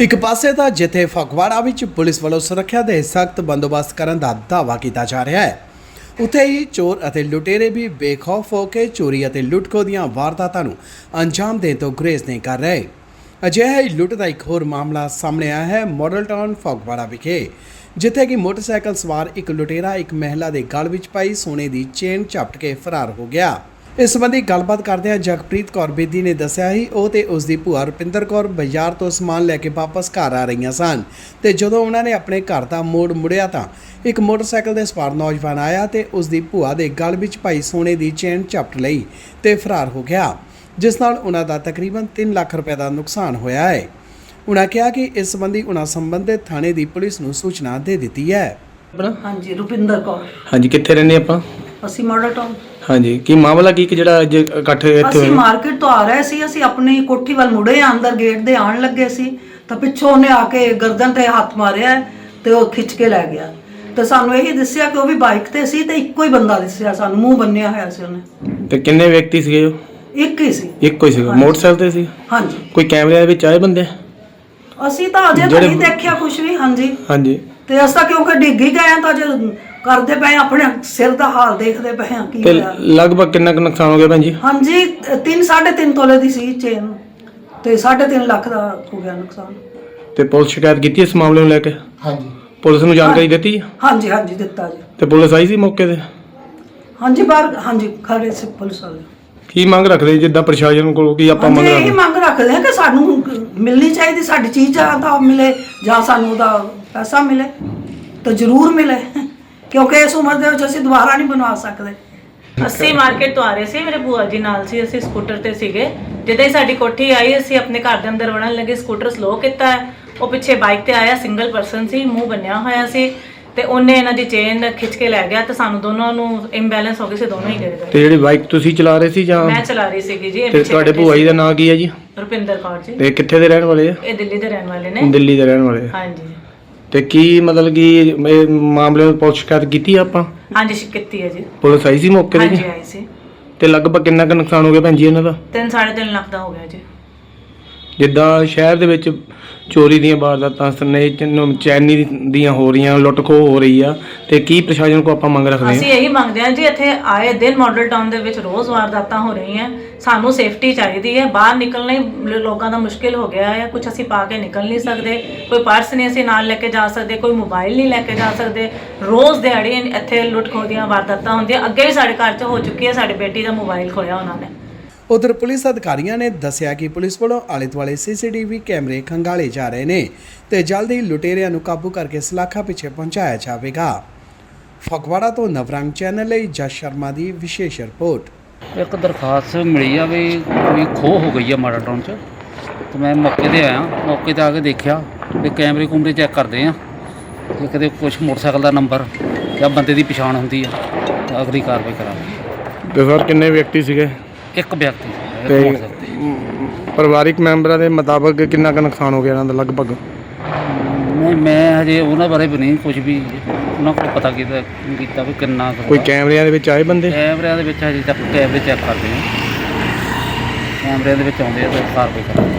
ਇੱਕ ਪਾਸੇ ਤਾਂ ਜਿੱਥੇ ਫਗਵਾੜਾ ਵਿੱਚ ਪੁਲਿਸ ਵੱਲੋਂ ਸੁਰੱਖਿਆ ਦੇ ਸਖਤ ਬੰਦੋਬਸਤ ਕਰਨ ਦਾ ਦਾਅਵਾ ਕੀਤਾ ਜਾ ਰਿਹਾ ਹੈ, ਉੱਥੇ ਹੀ ਚੋਰ ਅਤੇ ਲੁਟੇਰੇ ਵੀ ਬੇਖੌਫ ਹੋ ਕੇ ਚੋਰੀ ਅਤੇ ਲੁੱਟਖੋ ਦੀਆਂ ਵਾਰਦਾਤਾਂ ਨੂੰ ਅੰਜਾਮ ਦੇਣ ਤੋਂ ਗੁਰੇਜ਼ ਨਹੀਂ ਕਰ ਰਹੇ। ਅਜਿਹਾ ਹੀ ਲੁੱਟ ਦਾ ਇੱਕ ਹੋਰ ਮਾਮਲਾ ਸਾਹਮਣੇ ਆਇਆ ਹੈ, ਮਾਡਲ ਟਾਊਨ ਫਗਵਾੜਾ ਵਿਖੇ, ਜਿੱਥੇ ਕਿ ਮੋਟਰਸਾਈਕਲ ਸਵਾਰ ਇੱਕ ਲੁਟੇਰਾ ਇੱਕ ਮਹਿਲਾ ਦੇ ਗਲ ਵਿੱਚ ਪਾਈ ਸੋਨੇ ਦੀ ਚੇਨ ਝਪਟ ਕੇ ਫਰਾਰ ਹੋ ਗਿਆ। ਇਸ ਸੰਬੰਧੀ ਗੱਲਬਾਤ ਕਰਦਿਆਂ ਜਗਪ੍ਰੀਤ ਕੌਰ ਬੇਦੀ ਨੇ ਦੱਸਿਆ ਹੀ ਉਹ ਤੇ ਉਸ ਦੀ ਭੂਆ ਰੁਪਿੰਦਰ ਕੌਰ ਬਾਜ਼ਾਰ ਤੋਂ ਸਮਾਨ ਲੈ ਕੇ ਵਾਪਸ ਘਰ ਆ ਰਹੀਆਂ ਸਨ। ਤੇ ਜਦੋਂ ਉਹਨਾਂ ਨੇ ਆਪਣੇ ਘਰ ਦਾ ਮੋੜ ਮੁੜਿਆ ਤਾਂ ਇੱਕ ਮੋਟਰਸਾਈਕਲ ਦੇ ਸਵਾਰ ਨੌਜਵਾਨ ਆਇਆ ਤੇ ਉਸ ਦੀ ਭੂਆ ਦੇ ਗਲ ਵਿੱਚ ਪਾਈ ਸੋਨੇ ਦੀ ਚੇਨ ਝਪਟ ਲਈ ਤੇ ਫਰਾਰ ਹੋ ਗਿਆ ਜਿਸ ਨਾਲ ਉਹਨਾਂ ਦਾ ਤਕਰੀਬਨ 3 ਲੱਖ ਰੁਪਏ ਦਾ ਨੁਕਸਾਨ ਹੋਇਆ ਹੈ। ਉਹਨਾਂ ਕਿਹਾ ਕਿ ਇਸ ਸੰਬੰਧੀ ਉਹਨਾਂ ਸੰਬੰਧਿਤ ਥਾਣੇ ਦੀ ਪੁਲਿਸ ਨੂੰ ਸੂਚਨਾ ਦੇ ਦਿੱਤੀ ਹੈ। ਹਾਂਜੀ ਰੁਪਿੰਦਰ ਕੌਰ। ਹਾਂਜੀ ਕਿੱਥੇ ਰਹਿੰਦੇ ਆਪਾਂ? ਅਸੀਂ ਮਾਡਲ ਟਾਊਨ। ਹਾਂਜੀ ਕੀ ਮਾਮਲਾ ਕੀ ਕਿ ਜਿਹੜਾ ਅੱਜ ਇਕੱਠ ਇੱਥੇ ਅਸੀਂ ਹੋਇਆ? ਮਾਰਕੀਟ ਤੋਂ ਆ ਰਹੇ ਸੀ ਅਸੀਂ ਆਪਣੀ ਕੋਠੀ ਵੱਲ ਮੁੜੇ ਆ ਅੰਦਰ ਗੇਟ ਦੇ ਆਣ ਲੱਗੇ ਸੀ ਤਾਂ ਪਿੱਛੋਂ ਉਹਨੇ ਆ ਕੇ ਗਰਦਨ ਤੇ ਹੱਥ ਮਾਰਿਆ ਹੈ ਤੇ ਉਹ ਖਿੱਚ ਕੇ ਲੈ ਗਿਆ। ਤੇ ਸਾਨੂੰ ਇਹੀ ਦੱਸਿਆ ਕਿ ਉਹ ਵੀ ਬਾਈਕ ਤੇ ਸੀ ਤੇ ਇੱਕੋ ਹੀ ਬੰਦਾ ਦਿਸਿਆ ਸਾਨੂੰ ਮੂੰਹ ਬੰਨਿਆ ਹੋਇਆ ਸੀ ਉਹਨੇ। ਤੇ ਕਿੰਨੇ ਵਿਅਕਤੀ ਸੀਗੇ ਉਹ? ਇੱਕ ਹੀ ਸੀ। ਇੱਕੋ ਹੀ ਸੀਗਾ। ਮੋਟਰਸਾਈਕਲ ਤੇ ਸੀ? ਹਾਂਜੀ। ਕੋਈ ਕੈਮਰੇ ਦੇ ਵਿੱਚ ਆਏ ਬੰਦੇ? ਅਸੀਂ ਤਾਂ ਅਜੇ ਤਾਂ ਜਿਹੜੇ- ਨਹੀਂ ਦੇਖਿਆ ਕੁਝ ਵੀ ਹਾਂਜੀ। ਹਾਂਜੀ। ਤੇ ਅਸੀਂ ਕਿਉਂਕਿ ਡਿੱਗ ਹੀ ਗਏ ਤਾਂ ਜੇ ਕਰਦੇ ਪਏ ਆਪਣੇ ਸਿਰ ਦਾ ਹਾਲ ਦੇਖਦੇ ਪਏ ਹਾਂ ਕੀ ਤੇ ਹੋਇਆ। ਲਗਭਗ ਕਿੰਨਾ ਕੁ ਨੁਕਸਾਨ ਹੋ ਗਿਆ ਭੈਣ ਜੀ? ਹਾਂਜੀ 3 3.5 ਤੋਲੇ ਦੀ ਸੀ ਚੇਨ। ਤੇ 3.5 ਲੱਖ ਦਾ ਹੋ ਗਿਆ ਨੁਕਸਾਨ। ਤੇ ਪੁਲਿਸ ਸ਼ਿਕਾਇਤ ਕੀਤੀ ਇਸ ਮਾਮਲੇ ਨੂੰ ਲੈ ਕੇ? ਹਾਂਜੀ। ਪੁਲਿਸ ਨੂੰ ਜਾਣਕਾਰੀ ਦਿੱਤੀ ਹਾਂਜੀ ਹਾਂਜੀ ਦਿੱਤਾ ਜੀ। ਤੇ ਪੁਲਿਸ ਆਈ ਸੀ ਮੌਕੇ ਤੇ? ਹਾਂਜੀ ਬਾਹਰ ਹਾਂਜੀ ਖੜੇ ਸੀ ਪੁਲਿਸ ਵਾਲੇ ਕੀ ਮੰਗ ਰੱਖਦੇ ਜਿੱਦਾਂ ਪ੍ਰਸ਼ਾਸਨ ਕੋਲ ਕੀ ਆਪਾਂ ਹਾਂਜੀ ਮੰਗ ਇਹੀ ਰੱਖਦੇ? ਮੰਗ ਰੱਖਦੇ ਆ ਕਿ ਸਾਨੂੰ ਮਿਲਣੀ ਚਾਹੀਦੀ ਸਾਡੀ ਚੀਜ਼ ਜਾਂ ਤਾਂ ਮਿਲੇ ਜਾਂ ਸਾਨੂੰ ਉਹਦਾ ਪੈਸਾ ਮਿਲੇ ਤਾਂ ਜ਼ਰੂਰ ਮਿਲੇ। ਕਿਉਂਕਿ ਇਸ ਉਮਰ ਦੇ ਵਿੱਚ ਅਸੀਂ ਦੁਬਾਰਾ ਨਹੀਂ ਬਣਵਾ ਸਕਦੇ। ਅਸੀਂ ਮਾਰਕੀਟ ਤੋਂ ਆ ਰਹੇ ਸੀ ਮੇਰੇ ਭੂਆ ਜੀ ਨਾਲ ਸੀ ਅਸੀਂ ਸਕੂਟਰ ਤੇ ਸੀਗੇ। ਜਦੋਂ ਹੀ ਸਾਡੀ ਕੋਠੀ ਆਈ ਅਸੀਂ ਆਪਣੇ ਘਰ ਦੇ ਅੰਦਰ ਵੜਨ ਲੱਗੇ ਸਕੂਟਰ ਸਲੋ ਕੀਤਾ। ਉਹ ਪਿੱਛੇ ਬਾਈਕ ਤੇ ਆਇਆ ਸਿੰਗਲ ਪਰਸਨ ਸੀ ਮੂੰਹ ਬੰਨਿਆ ਹੋਇਆ ਸੀ। ਤੇ ਉਹਨੇ ਇਹਨਾਂ ਦੀ ਚੇਨ ਖਿੱਚ ਕੇ ਲੈ ਗਿਆ ਤੇ ਸਾਨੂੰ ਦੋਨੋਂ ਨੂੰ ਇੰਬੈਲੈਂਸ ਹੋ ਗਏ ਸੀ ਦੋਨੋਂ ਹੀ ਗਿਰ ਤੇ ਗਏ ਜਿਹੜੀ ਬਾਈਕ ਤੁਸੀਂ ਚਲਾ ਰਹੇ ਸੀ ਜਾਂ ਮੈਂ ਚਲਾ ਰਹੀ ਸੀਗੀ ਜੀ ਇਹ ਤੇ ਪਿੱਛੇ ਤੁਹਾਡੇ ਬੈਠੇ ਭੂਆ ਜੀ। ਦਾ ਨਾਂ ਕੀ ਹੈ ਜੀ? ਰੁਪਿੰਦਰ ਕੌਰ ਜੀ। ਤੇ ਕਿੱਥੇ ਦੇ ਰਹਿਣ ਵਾਲੇ ਆ? ਇਹ ਦਿੱਲੀ ਦੇ ਰਹਿਣ ਵਾਲੇ ਨੇ। ਦਿੱਲੀ ਦੇ ਰਹਿਣ ਵਾਲੇ ਆ। ਹਾਂਜੀ। ਤੇ ਕੀ ਮਤਲਬ ਕਿ ਇਹ ਮਾਮਲੇ ਨੂੰ ਪੁਲਿਸ ਸ਼ਿਕਾਇਤ ਕੀਤੀ ਆਪਾਂ? ਹਾਂਜੀ ਸ਼ਿਕ ਕੀਤੀ ਹੈ ਜੀ। ਪੁਲਿਸ ਆਈ ਸੀ ਮੌਕੇ ਤੇ? ਹਾਂਜੀ ਜੀ ਆਈ ਸੀ। ਤੇ ਲਗਭਗ ਕਿੰਨਾ ਕੁ ਨੁਕਸਾਨ ਹੋ ਗਿਆ ਭੈਣ ਜੀ ਇਹਨਾਂ ਦਾ? 3.5 ਲੱਖ ਦਾ ਹੋ ਗਿਆ ਜੀ। ਜਿੱਦਾਂ ਸ਼ਹਿਰ ਦੇ ਵਿੱਚ ਚੋਰੀ ਦੀਆਂ ਵਾਰਦਾਤਾਂ, ਸਨੇ ਚੈਨੀ ਦੀਆਂ ਹੋ ਰਹੀਆਂ ਲੁੱਟ ਹੋ ਰਹੀ ਆ, ਤੇ ਕੀ ਪ੍ਰਸ਼ਾਸਨ ਕੋ ਆਪਾਂ ਮੰਗ ਰੱਖਦੇ ਅਸੀਂ ਇਹੀ ਮੰਗਦੇ ਹਾਂ ਜੀ, ਇੱਥੇ ਆਏ ਦਿਨ ਮਾਡਲ ਟਾਊਨ ਦੇ ਵਿੱਚ ਰੋਜ਼ ਵਾਰਦਾਤਾਂ ਹੋ ਰਹੀਆਂ, ਸਾਨੂੰ ਸੇਫਟੀ ਚਾਹੀਦੀ ਹੈ, ਬਾਹਰ ਨਿਕਲਣਾ ਹੀ ਲੋਕਾਂ ਦਾ ਮੁਸ਼ਕਿਲ ਹੋ ਗਿਆ ਹੈ ਕੁਝ ਅਸੀਂ ਪਾ ਕੇ ਨਿਕਲ ਨਹੀਂ ਸਕਦੇ, ਕੋਈ ਪਰਸ ਨਹੀਂ ਅਸੀਂ ਨਾਲ ਲੈ ਕੇ ਜਾ ਸਕਦੇ, ਕੋਈ ਮੋਬਾਈਲ ਨਹੀਂ ਲੈ ਕੇ ਜਾ ਸਕਦੇ, ਰੋਜ਼ ਦਿਹਾੜੀ ਇੱਥੇ ਲੁੱਟ ਖੋਹ ਦੀਆਂ ਵਾਰਦਾਤਾਂ ਹੁੰਦੀਆਂ, ਅੱਗੇ ਵੀ ਸਾਡੇ ਘਰ 'ਚ ਹੋ ਚੁੱਕੀ ਹੈ, ਸਾਡੇ ਬੇਟੀ ਦਾ ਮੋਬਾਈਲ ਖੋਇਆ ਉਹਨਾਂ ਨੇ। ਉਧਰ ਪੁਲਿਸ ਅਧਿਕਾਰੀਆਂ ਨੇ ਦੱਸਿਆ ਕਿ ਪੁਲਿਸ ਵੱਲੋਂ ਆਲੇ ਦੁਆਲੇ ਸੀਸੀਟੀਵੀ ਕੈਮਰੇ ਖੰਗਾਲੇ ਜਾ ਰਹੇ ਨੇ ਤੇ ਜਲਦ ਹੀ ਲੁਟੇਰਿਆਂ ਨੂੰ ਕਾਬੂ ਕਰਕੇ ਸਲਾਖਾ ਪਿੱਛੇ ਪਹੁੰਚਾਇਆ ਜਾਵੇਗਾ। ਫਗਵਾੜਾ ਤੋਂ ਨਵਰੰਗ ਚੈਨਲ ਲਈ ਜਸ ਸ਼ਰਮਾ ਦੀ ਵਿਸ਼ੇਸ਼ ਰਿਪੋਰਟ। ਇੱਕ ਦਰਖਾਸਤ ਮਿਲੀ ਆ ਵੀ ਕੋਈ ਖੋਹ ਹੋ ਗਈ ਆ ਮਾੜਾ ਟਾਊਨ 'ਚ। ਤੇ ਮੈਂ ਮੌਕੇ ਤੇ ਆਇਆ ਮੌਕੇ ਤੇ ਆ ਕੇ ਦੇਖਿਆ ਵੀ ਕੈਮਰੇ ਕੁਮਰੇ ਚੈੱਕ ਕਰਦੇ ਆ। ਜੇ ਕਿਤੇ ਕੁਝ ਮੋਟਰਸਾਈਕਲ ਦਾ ਨੰਬਰ ਜਾਂ ਬੰਦੇ ਦੀ ਪਛਾਣ ਹੁੰਦੀ ਆ ਤਾਂ ਅਗਲੀ ਕਾਰਵਾਈ ਕਰਾਂਗੇ। ਤੇ ਸਰ ਕਿੰਨੇ ਵਿਅਕਤੀ ਸੀਗੇ? ਇੱਕ ਵਿਅਕਤੀ ਇੱਕ ਤੇ ਮੋਟਰਸਾਈਕਲ ਤੇ। ਮ, ਪਰਿਵਾਰਿਕ ਮੈਂਬਰਾਂ ਦੇ ਮੁਤਾਬਕ ਕਿੰਨਾ ਕੁ ਨੁਕਸਾਨ ਹੋ ਗਿਆ ਇਹਨਾਂ ਦਾ ਲਗਭਗ ਨਹੀਂ ਮੈਂ ਹਜੇ ਉਹਨਾਂ ਬਾਰੇ ਵੀ ਨਹੀਂ ਕੁਝ ਵੀ ਉਹਨਾਂ ਕੋਲ ਪਤਾ ਕੀਤਾ ਕੀਤਾ ਵੀ ਕਿੰਨਾ ਕੁ ਕੋਈ ਹੋਇਆ। ਕੈਮਰਿਆਂ ਦੇ ਵਿੱਚ ਆਏ ਬੰਦੇ ਕੈਮਰਿਆਂ ਦੇ ਵਿੱਚ ਹਜੇ ਤੱਕ ਕੈਮਰੇ ਚੈੱਕ ਕਰਦੇ ਆ ਕੈਮਰਿਆਂ ਦੇ ਵਿੱਚ ਆਉਂਦੇ ਆ ਤਾਂ ਕਾਰਵਾਈ ਕਰਾਂਗੇ